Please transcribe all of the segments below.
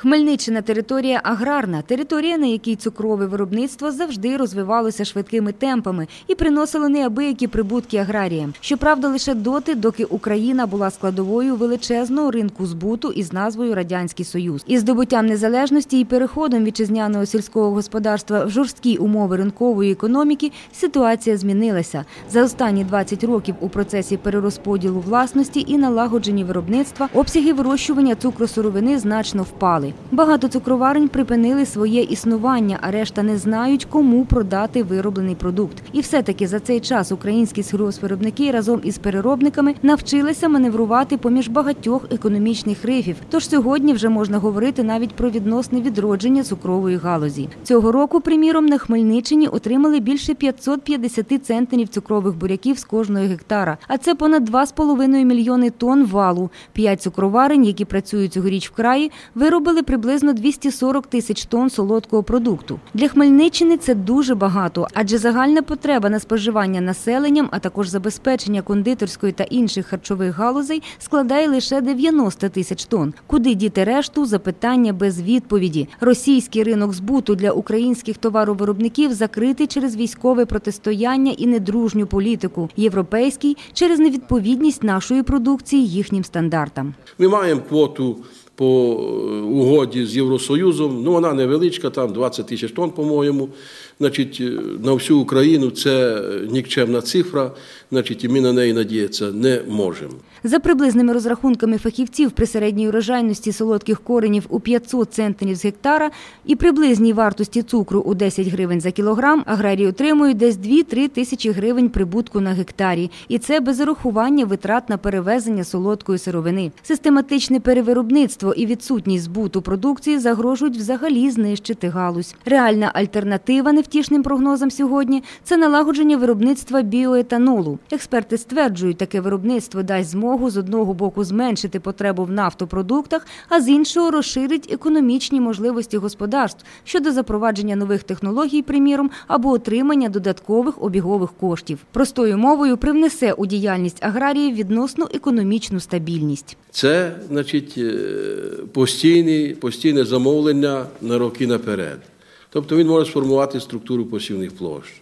Хмельниччина територія аграрна, територія, на якій цукрове виробництво завжди розвивалося швидкими темпами і приносило неабиякі прибутки аграріям. Щоправда, лише доти, доки Україна була складовою величезного ринку збуту із назвою Радянський Союз. Із здобуттям незалежності і переходом вітчизняного сільського господарства в жорсткі умови ринкової економіки ситуація змінилася. За останні 20 років у процесі перерозподілу власності і налагодження виробництва обсяги вирощування цукросировини значно впали. Багато цукроварень припинили своє існування, а решта не знають, кому продати вироблений продукт. І все-таки за цей час українські сільгоспвиробники разом із переробниками навчилися маневрувати поміж багатьох економічних рифів. Тож сьогодні вже можна говорити навіть про відносне відродження цукрової галузі. Цього року, приміром, на Хмельниччині отримали більше 550 центнерів цукрових буряків з кожного гектара. А це понад 2,5 мільйони тонн валу. П'ять цукроварень, які працюють цьогоріч в краї, виробили приблизно 240 тисяч тонн солодкого продукту. Для Хмельниччини це дуже багато, адже загальна потреба на споживання населенням, а також забезпечення кондитерської та інших харчових галузей складає лише 90 тисяч тонн. Куди діти решту? Запитання без відповіді. Російський ринок збуту для українських товаровиробників закритий через військове протистояння і недружню політику. Європейський через невідповідність нашої продукції їхнім стандартам. Ми маємо квоту по е, угоді з Євросоюзом. Ну вона невеличка, там 20 тисяч тонн, по-моєму. Значить, е, на всю Україну це нікчемна цифра. Значить, і ми на неї надіятися не можемо. За приблизними розрахунками фахівців при середній урожайності солодких коренів у 500 центнерів з гектара і приблизній вартості цукру у 10 гривень за кілограм, аграрії отримують десь 2-3 тисячі гривень прибутку на гектарі. І це без урахування витрат на перевезення солодкої сировини. Систематичне перевиробництво і відсутність збуту продукції загрожують взагалі знищити галузь. Реальна альтернатива невтішним прогнозам сьогодні це налагодження виробництва біоетанолу. Експерти стверджують, таке виробництво дасть змогу з одного боку зменшити потребу в нафтопродуктах, а з іншого розширить економічні можливості господарств щодо запровадження нових технологій, приміром, або отримання додаткових обігових коштів. Простою мовою привнесе у діяльність аграріїв відносну економічну стабільність. Це, значить, е, постійні, постійне замовлення на роки наперед. Тобто він може сформувати структуру посівних площ.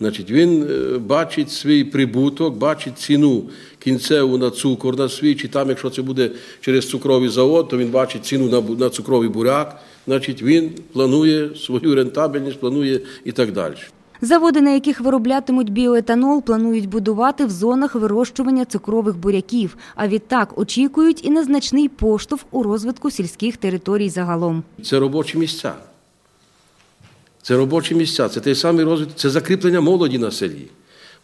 Значить, Він е, бачить свій прибуток, бачить ціну кінцеву на цукор на свій, чи там, якщо це буде через цукровий завод, то він бачить ціну на на цукровий буряк. Значить, він планує свою рентабельність, планує і так далі. Заводи, на яких вироблятимуть біоетанол, планують будувати в зонах вирощування цукрових буряків. А відтак очікують і незначний поштовх у розвитку сільських територій загалом. Це робочі місця. Це робочі місця, це той самий розвиток, це закріплення молоді на селі.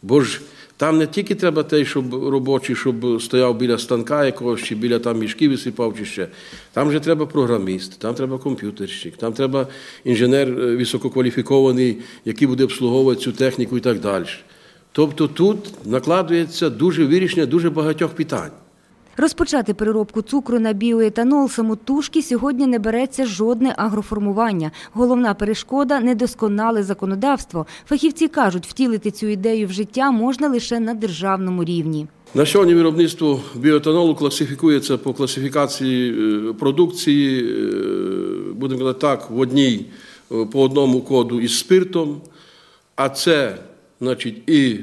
Бо ж там не тільки треба те, щоб робочий, щоб стояв біля станка якогось, чи біля там мішків висипав, чи ще. Там же треба програміст, там треба комп'ютерщик, там треба інженер е, висококваліфікований, який буде обслуговувати цю техніку і так далі. Тобто тут накладується дуже вирішення дуже багатьох питань. Розпочати переробку цукру на біоетанол самотужки сьогодні не береться жодне агроформування. Головна перешкода недосконале законодавство. Фахівці кажуть, втілити цю ідею в життя можна лише на державному рівні. На сьогодні виробництво біоетанолу класифікується по класифікації е, продукції, е, будемо казати так, в одній е, по одному коду із спиртом, а це значить, і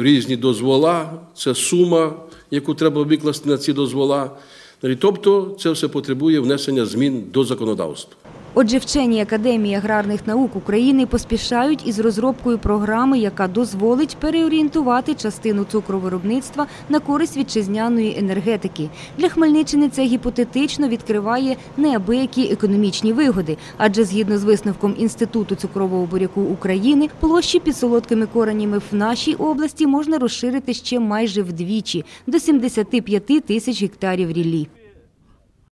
різні дозвола, це сума яку треба викласти на ці дозвола. Тобто це все потребує внесення змін до законодавства. Отже, вчені Академії аграрних наук України поспішають із розробкою програми, яка дозволить переорієнтувати частину цукровиробництва на користь вітчизняної енергетики. Для Хмельниччини це гіпотетично відкриває неабиякі економічні вигоди, адже згідно з висновком Інституту цукрового буряку України, площі під солодкими коренями в нашій області можна розширити ще майже вдвічі до 75 тисяч гектарів ріллі.